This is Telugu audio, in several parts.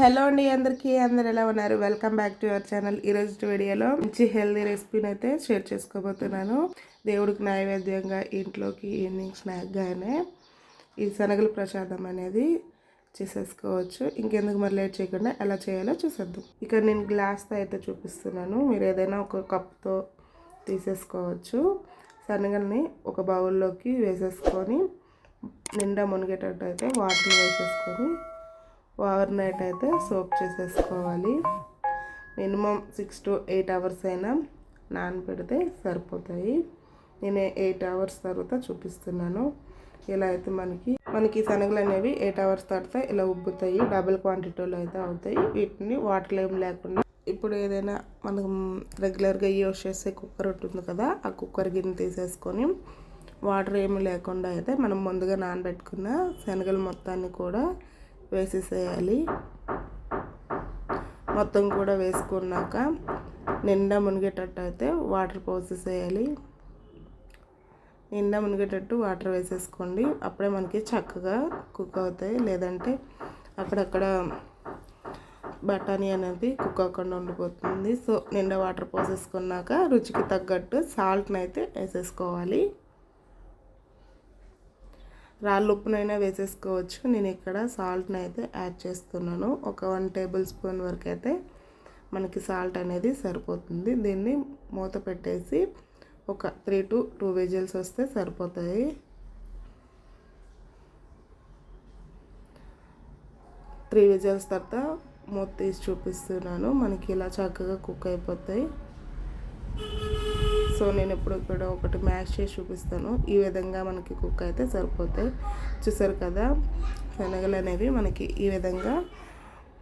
హలో అండి అందరికీ అందరు ఎలా ఉన్నారు? Welcome back to your channel ఈరోజు వీడియోలో మంచి హెల్దీ రెసిపీని అయితే షేర్ చేసుకోబోతున్నాను. దేవుడికి నైవేద్యంగా ఇంట్లోకి ఈవినింగ్ స్నాక్గానే ఈ శనగలు ప్రసాదం అనేది చేసేసుకోవచ్చు. ఇంకెందుకు మరి లేట్ చేయకుండా ఎలా చేయాలో చూసేద్దాం. ఇక్కడ నేను గ్లాస్తో అయితే చూపిస్తున్నాను. మీరు ఏదైనా ఒక కప్తో తీసేసుకోవచ్చు. శనగల్ని ఒక బౌల్లోకి వేసేసుకొని నిండా మునిగేటట్టు అయితే వాటర్ వేసేసుకొని ఓవర్ నైట్ అయితే సోప్ చేసేసుకోవాలి. Minimum six to eight hours అయినా నానబెడితే సరిపోతాయి. నేను ఎయిట్ అవర్స్ తర్వాత చూపిస్తున్నాను. ఇలా అయితే మనకి మనకి శనగలు అనేవి ఎయిట్ అవర్స్ తర్వాత ఇలా ఉబ్బుతాయి. డబుల్ క్వాంటిటీలో అయితే అవుతాయి. వీటిని వాటర్ ఏం లేకుండా ఇప్పుడు ఏదైనా మనం రెగ్యులర్గా యూస్ చేసే కుక్కర్ ఉంటుంది కదా ఆ కుక్కర్ గిన్నె తీసేసుకొని వాటర్ ఏమి లేకుండా అయితే మనం ముందుగా నానబెట్టుకున్న శనగలు మొత్తాన్ని కూడా వేసేసేయాలి. మొత్తం కూడా వేసుకున్నాక నిండా మునిగేటట్టు అయితే వాటర్ పోసేసేయాలి. నిండా మునిగేటట్టు వాటర్ వేసేసుకోండి. అప్పుడే మనకి చక్కగా కుక్ అవుతాయి. లేదంటే అక్కడక్కడ బఠానీ అనేది కుక్ అవ్వకుండా ఉండిపోతుంది. సో నిండా వాటర్ పోసేసుకున్నాక రుచికి తగ్గట్టు సాల్ట్ని అయితే వేసేసుకోవాలి. రాళ్ళు ఉప్పునైనా వేసేసుకోవచ్చు. నేను ఇక్కడ సాల్ట్ని అయితే యాడ్ చేస్తున్నాను. ఒక వన్ టేబుల్ స్పూన్ వరకు అయితే మనకి సాల్ట్ అనేది సరిపోతుంది. దీన్ని మూత పెట్టేసి ఒక త్రీ టు టూ విజిల్స్ వస్తే సరిపోతాయి. త్రీ విజిల్స్ తర్వాత మూత తీసి చూపిస్తున్నాను. మనకి ఇలా చక్కగా కుక్ అయిపోతాయి. సో నేను ఇప్పుడు ఇక్కడ ఒకటి మ్యాష్ చేసి చూపిస్తాను. ఈ విధంగా మనకి కుక్ అయితే సరిపోతాయి. చూసారు కదా? శనగలు అనేవి మనకి ఈ విధంగా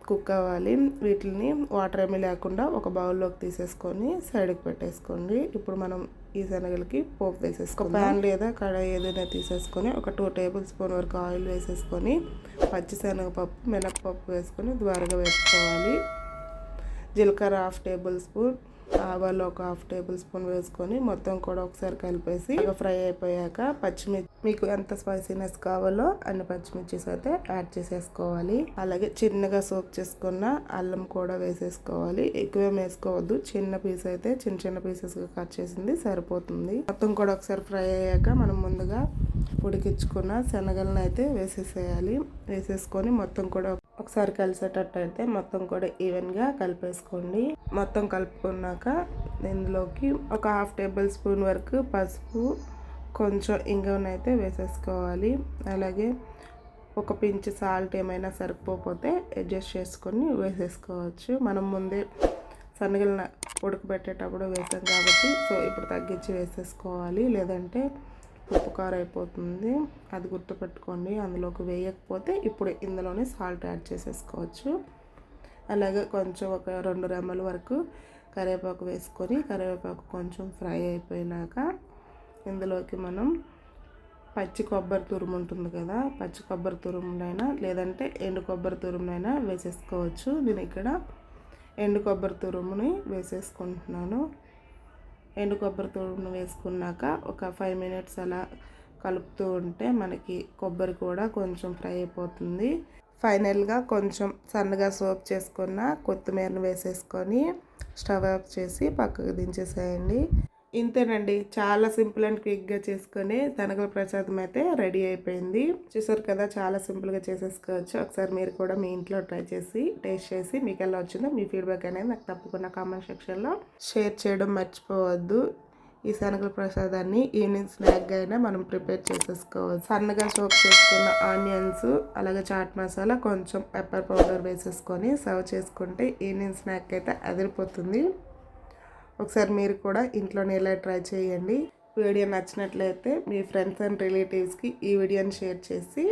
కుక్ అవ్వాలి. వీటిని వాటర్ ఏమీ లేకుండా ఒక బౌల్లోకి తీసేసుకొని సైడ్కి పెట్టేసుకోండి. ఇప్పుడు మనం ఈ శనగలకి పోపు వేసేసుకో ప్యాన్ లేదా కడాయి ఏదైనా తీసేసుకొని ఒక టూ టేబుల్ స్పూన్ వరకు ఆయిల్ వేసేసుకొని పచ్చి శనగపప్పు మినప్పప్పు వేసుకొని ద్వారగా వేసుకోవాలి. జీలకర్ర హాఫ్ టేబుల్ స్పూన్ ఆవాలు ఒక హాఫ్ టేబుల్ స్పూన్ వేసుకొని మొత్తం కూడా ఒకసారి కలిపేసి ఫ్రై అయిపోయాక పచ్చిమిర్చి మీకు ఎంత స్పైసీనెస్ కావాలో అన్ని పచ్చిమిర్చిస్ అయితే యాడ్ చేసేసుకోవాలి. అలాగే చిన్నగా సోప్ చేసుకున్న అల్లం కూడా వేసేసుకోవాలి. ఎక్కువ వేసుకోవద్దు. చిన్న పీస్ అయితే చిన్న చిన్న పీసెస్గా కట్ చేసింది సరిపోతుంది. మొత్తం కూడా ఒకసారి ఫ్రై అయ్యాక మనం ముందుగా ఉడికించుకున్న శనగలను అయితే వేసేసేయాలి. వేసేసుకొని మొత్తం కూడా ఒకసారి కలిసేటట్టు అయితే మొత్తం కూడా ఈవెన్గా కలిపేసుకోండి. మొత్తం కలుపుకున్నాక ఇందులోకి ఒక హాఫ్ టేబుల్ స్పూన్ వరకు పసుపు కొంచెం ఇంగువనైతే వేసేసుకోవాలి. అలాగే ఒక పించ్ సాల్ట్ ఏమైనా సరిపోతే అడ్జస్ట్ చేసుకొని వేసేసుకోవచ్చు. మనం ముందే శనగలను ఉడకబెట్టేటప్పుడు వేసాం కాబట్టి సో ఇప్పుడు తగ్గించి వేసేసుకోవాలి. లేదంటే ఉప్పు అయిపోతుంది అది గుర్తుపెట్టుకోండి. అందులోకి వేయకపోతే ఇప్పుడు ఇందులోనే సాల్ట్ యాడ్ చేసేసుకోవచ్చు. అలాగే కొంచెం ఒక రెండు రెమ్మల వరకు కరివేపాకు వేసుకొని కరివేపాకు కొంచెం ఫ్రై అయిపోయినాక ఇందులోకి మనం పచ్చి కొబ్బరి తురుము ఉంటుంది కదా పచ్చి కొబ్బరి తురుమునైనా లేదంటే ఎండు కొబ్బరి తురుమునైనా వేసేసుకోవచ్చు. నేను ఇక్కడ ఎండు కొబ్బరి తురుముని వేసేసుకుంటున్నాను. ఎండు కొబ్బరి తోడును వేసుకున్నాక ఒక ఫైవ్ మినిట్స్ అలా కలుపుతూ ఉంటే మనకి కొబ్బరి కూడా కొంచెం ఫ్రై అయిపోతుంది. ఫైనల్గా కొంచెం సన్నగా సోప్ చేసుకున్న కొత్తిమీరను వేసేసుకొని స్టవ్ ఆఫ్ చేసి పక్కకు దించేసేయండి. ఇంతేనండి. చాలా సింపుల్ అండ్ క్విక్గా చేసుకొని శనగల ప్రసాదం అయితే రెడీ అయిపోయింది. చూసారు కదా చాలా సింపుల్గా చేసేసుకోవచ్చు. ఒకసారి మీరు కూడా మీ ఇంట్లో ట్రై చేసి టేస్ట్ చేసి మీకు ఎలా వచ్చిందో మీ ఫీడ్బ్యాక్ అనేది నాకు తప్పకుండా కామెంట్ సెక్షన్లో షేర్ చేయడం మర్చిపోవద్దు. ఈ శనగల ప్రసాదాన్ని ఈవినింగ్ స్నాక్గా అయినా మనం ప్రిపేర్ చేసేసుకోవచ్చు. సన్నగా సోప్ చేసుకున్న ఆనియన్స్ అలాగే చాట్ మసాలా కొంచెం పెప్పర్ పౌడర్ వేసేసుకొని సర్వ్ చేసుకుంటే ఈవినింగ్ స్నాక్ అయితే అదిరిపోతుంది. ఒకసారి మీరు కూడా ఇంట్లోనే ఇలా ట్రై చేయండి. వీడియో నచ్చినట్లయితే మీ ఫ్రెండ్స్ అండ్ రిలేటివ్స్కి ఈ వీడియోని షేర్ చేసి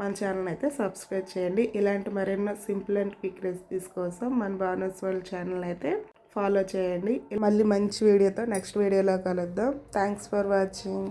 మన ఛానల్ అయితే సబ్స్క్రైబ్ చేయండి. ఇలాంటి మరెన్నో సింపుల్ అండ్ క్విక్ రెసిపీస్ కోసం మన బానస్ వరల్డ్ ఛానల్ అయితే ఫాలో చేయండి. మళ్ళీ మంచి వీడియోతో నెక్స్ట్ వీడియోలో కలుద్దాం. Thanks for watching.